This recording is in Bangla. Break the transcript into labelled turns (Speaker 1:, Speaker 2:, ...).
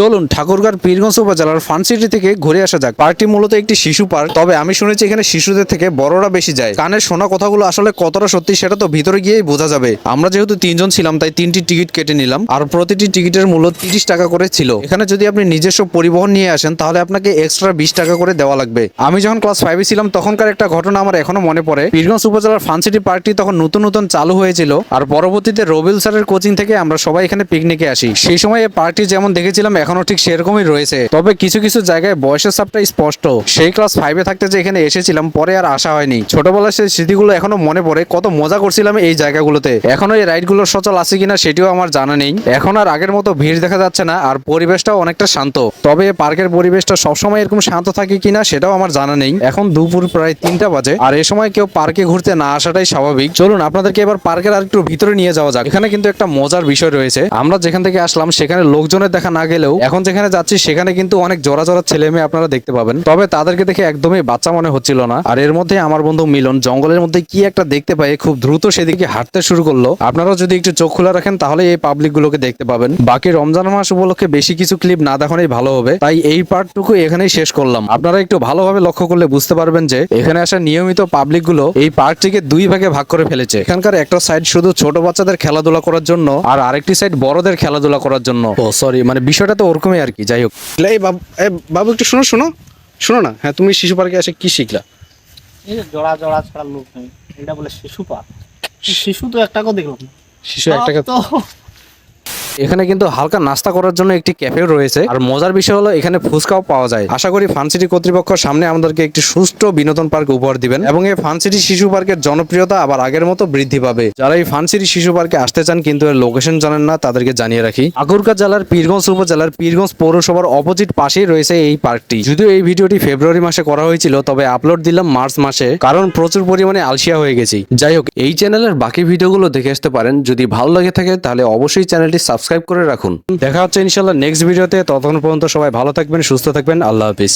Speaker 1: চলুন ঠাকুরগাঁর পীরগঞ্জ উপজেলার ফান সিটি থেকে ঘুরে আসা যাক। পার্কটি মূলত একটি শিশু পার্ক, তবে আমি শুনেছি এখানে শিশুদের থেকে বড়রা বেশি যায়। কানের শোনা কথাগুলো আসলে কতটা সত্যি সেটা তো ভিতরে গিয়েই বোঝা যাবে। আমরা যেহেতু তিনজন ছিলাম, তাই তিনটি টিকিট কেটে নিলাম, আর প্রতিটি টিকিটের মূল্য তিরিশ টাকা করে ছিল। এখানে যদি আপনি নিজস্ব পরিবহন নিয়ে আসেন, তাহলে আপনাকে এক্সট্রা বিশ টাকা করে দেওয়া লাগবে। আমি যখন ক্লাস ফাইভে ছিলাম, তখনকার একটা ঘটনা আমার এখনও মনে পড়ে। পীরগঞ্জ উপজেলার ফান সিটি পার্কটি তখন নতুন নতুন চালু হয়েছিল, আর পরবর্তীতে রবিল স্যারের কোচিং থেকে আমরা সবাই এখানে পিকনিকে আসি। সেই সময় এই পার্কটি যেমন দেখেছিলাম, এখনও ঠিক সেরকমই রয়েছে। তবে কিছু কিছু জায়গায় বয়সের চাপটা স্পষ্ট। সেই ক্লাস ফাইভে থাকতে যে এখানে এসেছিলাম, পরে আর আসা হয়নি। ছোটবেলার সেই স্মৃতিগুলো এখনও মনে পড়ে, কত মজা করছিলাম এই জায়গাগুলোতে। এখনও এই রাইডগুলো সচল আছে কিনা সেটিও আমার জানা নেই। এখন আর আগের মতো ভিড় দেখা যাচ্ছে না, আর পরিবেশটাও অনেকটা শান্ত। তবে পার্কের পরিবেশটা সবসময় এরকম শান্ত থাকে কিনা সেটাও আমার জানা নেই। এখন দুপুর প্রায় তিনটা বাজে, আর এ সময় কেউ পার্কে ঘুরতে না আসাটাই স্বাভাবিক। চলুন আপনাদেরকে এবার পার্কের আর একটু ভিতরে নিয়ে যাওয়া যাক। এখানে কিন্তু একটা মজার বিষয় রয়েছে। আমরা যেখান থেকে আসলাম, সেখানে লোকজনের দেখা না গেলেও এখন যেখানে যাচ্ছি, সেখানে কিন্তু অনেক জোড়া জোড়া ছেলে মেয়ে আপনারা দেখতে পাবেন। তবে তাদেরকে দেখে একদমই বাচ্চা মনে হচ্ছিল না। আর এর মধ্যে আমার বন্ধু মিলন, জঙ্গলের মধ্যে কি একটা দেখতে পাই, খুব দ্রুত সেদিকে হাঁটতে শুরু করল। আপনারা যদি একটু চোখ খোলা রাখেন, তাহলে এই পাবলিক গুলোকে দেখতে পাবেন। বাকি রমজান মাস উপলক্ষে বেশি কিছু ক্লিপ না দেখানোই ভালো হবে। তাই এই পার্টটুকু এখানেই শেষ করলাম। আপনারা একটু ভালোভাবে লক্ষ্য করলে বুঝতে পারবেন যে, এখানে আসা নিয়মিত পাবলিকগুলো এই পার্কটিকে দুই ভাগে ভাগ করে ফেলেছে। এখানকার একটা সাইড শুধু ছোট বাচ্চাদের খেলাধুলা করার জন্য, আর আরেকটি সাইড বড়দের খেলাধুলা করার জন্য। ও সরি মানে বিষয়টা তো ওরকমই আর কি যাই হোক। এই বাবু এ, বাবু একটু শোনো শোনো শোনো না। হ্যাঁ তুমি শিশু পার্কে এসে কি শিখলা?
Speaker 2: এই যে জোড়া জোড়া ছাড়া লোক নেই। এটা বলে শিশু পার্ক। শিশু তো একটাকেও দেখলাম
Speaker 1: শিশু একটা
Speaker 2: তো
Speaker 1: এখানে কিন্তু হালকা নাস্তা করার জন্য একটি ক্যাফেও রয়েছে। আর মজার বিষয় হলো এখানে ফুচকাও পাওয়া যায়। আশা করি ফান সিটি কর্তৃপক্ষ সামনে আমাদেরকে একটি সুষ্ঠু বিনোদন পার্ক উপহার দিবেন এবং এই ফান সিটি শিশু পার্কের জনপ্রিয়তা আবার আগের মতো বৃদ্ধি পাবে। যারা এই ফান সিটি শিশু পার্কে আসতে চান কিন্তু এর লোকেশন জানেন না, তাদেরকে জানিয়ে রাখি। আগুরকা জেলার পীরগঞ্জ উপজেলার পীরগঞ্জ পৌরসভার অপোজিট পাশেই রয়েছে এই পার্কটি। যদিও এই ভিডিওটি ফেব্রুয়ারি মাসে করা হয়েছিল, তবে আপলোড দিলাম মার্চ মাসে, কারণ প্রচুর পরিমাণে আলসিয়া হয়ে গেছি। যাই হোক, এই চ্যানেলের বাকি ভিডিওগুলো দেখে আসতে পারেন। যদি ভালো লাগে থাকে, তাহলে অবশ্যই চ্যানেলটি সাবস্ক্রাইব করে রাখুন দেখা হচ্ছে ইনশাল্লাহ নেক্সট ভিডিওতে ততক্ষণ পর্যন্ত সবাই ভালো থাকবেন সুস্থ থাকবেন আল্লাহ হাফিজ